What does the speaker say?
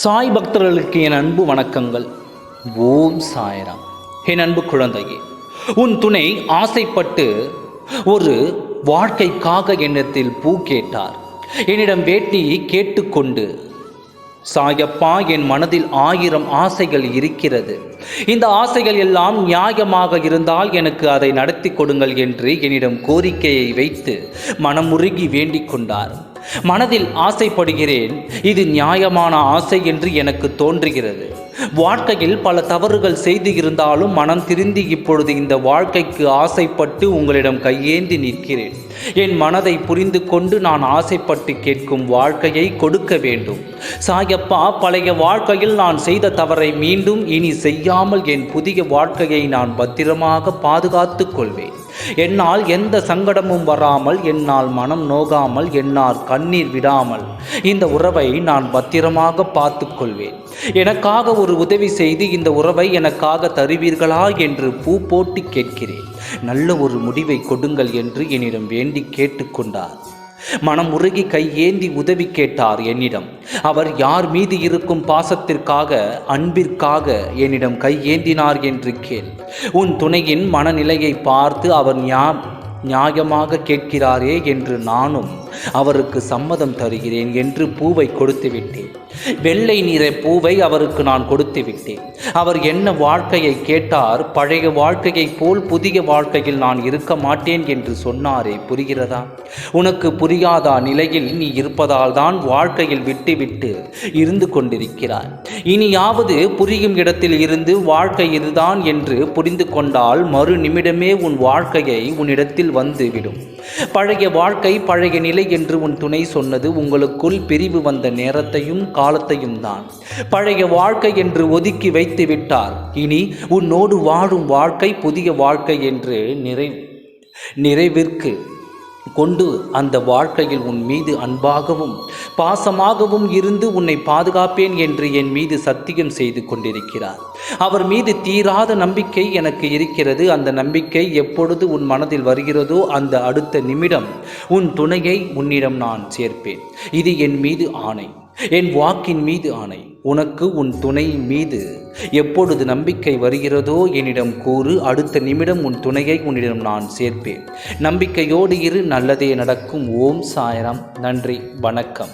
சாய் பக்தர்களுக்கு என் அன்பு வணக்கங்கள். ஓம் சாய்ராம். என் அன்பு குழந்தையே உன் துணை ஆசைப்பட்டு ஒரு வாழ்க்கைக்காக எண்ணத்தில் பூ கேட்டார். என்னிடம் வேட்டி கேட்டுக்கொண்டு சாயப்பா என் மனதில் ஆயிரம் ஆசைகள் இருக்கிறது. இந்த ஆசைகள் எல்லாம் நியாயமாக இருந்தால் எனக்கு அதை நடத்தி கொடுங்கள் என்று என்னிடம் கோரிக்கையை வைத்து மனமுருகி வேண்டிக் கொண்டார். மனதில் ஆசைப்படுகிறேன். இது நியாயமான ஆசை என்று எனக்கு தோன்றுகிறது. வாழ்க்கையில் பல தவறுகள் செய்து இருந்தாலும் மனம் திருந்தி இப்பொழுது இந்த வாழ்க்கைக்கு ஆசைப்பட்டு உங்களிடம் கையேந்தி நிற்கிறேன். என் மனதை புரிந்து கொண்டு நான் ஆசைப்பட்டு கேட்கும் வாழ்க்கையை கொடுக்க வேண்டும். சாயப்பா பழைய வாழ்க்கையில் நான் செய்த தவறை மீண்டும் இனி செய்யாமல் என் புதிய வாழ்க்கையை நான் பத்திரமாக பாதுகாத்துக் கொள்வேன். என்னால் எந்த சங்கடமும் வராமல் என்னால் மனம் நோகாமல் என்னால் கண்ணீர் விடாமல் இந்த உறவை நான் பத்திரமாக பார்த்து கொள்வேன் எனக்காக ஒரு உதவி செய்து இந்த உறவை எனக்காக தருவீர்களா என்று பூ போட்டு கேட்கிறேன். நல்ல ஒரு முடிவை கொடுங்கள் என்று என்னிடம் வேண்டி கேட்டுக்கொண்டார். மனம் உருகி கையேந்தி உதவி கேட்டார் என்னிடம். அவர் யார் மீது இருக்கும் பாசத்திற்காக அன்பிற்காக என்னிடம் கையேந்தினார் என்று கேள். உன் துணையின் மனநிலையை பார்த்து அவர் நியா நியாயமாக கேட்கிறாரே என்று நானும் அவருக்கு சம்மதம் தருகிறேன் என்று பூவை கொடுத்து விட்டேன். வெள்ளை நிற பூவை அவருக்கு நான் கொடுத்து விட்டேன். அவர் என்ன வாழ்க்கையை கேட்டார்? பழைய வாழ்க்கையைப் போல் புதிய வாழ்க்கையில் நான் இருக்க மாட்டேன் என்று சொன்னாரே புரிகிறதா? உனக்கு புரியாதா நிலையில் நீ இருப்பதால் தான் வாழ்க்கையில் விட்டுவிட்டு இருந்து கொண்டிருக்கிறாய். இனியாவது புரியும் இடத்தில் இருந்து வாழ்க்கை இதுதான் என்று புரிந்து கொண்டால் மறு நிமிடமே உன் வாழ்க்கையை உன்னிடத்தில் வந்து விடும். பழைய வாழ்க்கை பழைய நிலை என்று உன் துணை சொன்னது உங்களுக்குள் பிரிவு வந்த நேரத்தையும் காலத்தையும் தான். பழைய வாழ்க்கை என்று ஒதுக்கி வைத்து விட்டார். இனி உன்னோடு வாழும் வாழ்க்கை புதிய வாழ்க்கை என்று நிறை நிறைவிற்கு கொண்டு அந்த வாழ்க்கையில் உன் மீது அன்பாகவும் பாசமாகவும் இருந்து உன்னை பாதுகாப்பேன் என்று என் மீது சத்தியம் செய்து கொண்டிருக்கிறார். அவர் மீது தீராத நம்பிக்கை எனக்கு இருக்கிறது. அந்த நம்பிக்கை எப்பொழுது உன் மனதில் வருகிறதோ அந்த அடுத்த நிமிடம் உன் துணையை உன்னிடம் நான் சேர்ப்பேன். இது என் மீது ஆணை. என் வாக்கின் மீது ஆணை. உனக்கு உன் துணை மீது எப்பொழுது நம்பிக்கை வருகிறதோ என்னிடம் கூறு அடுத்த நிமிடம் உன் துணையை உன்னிடம் நான் சேர்ப்பேன். நம்பிக்கையோடு இரு நல்லதே நடக்கும். ஓம் சாயரம். நன்றி வணக்கம்.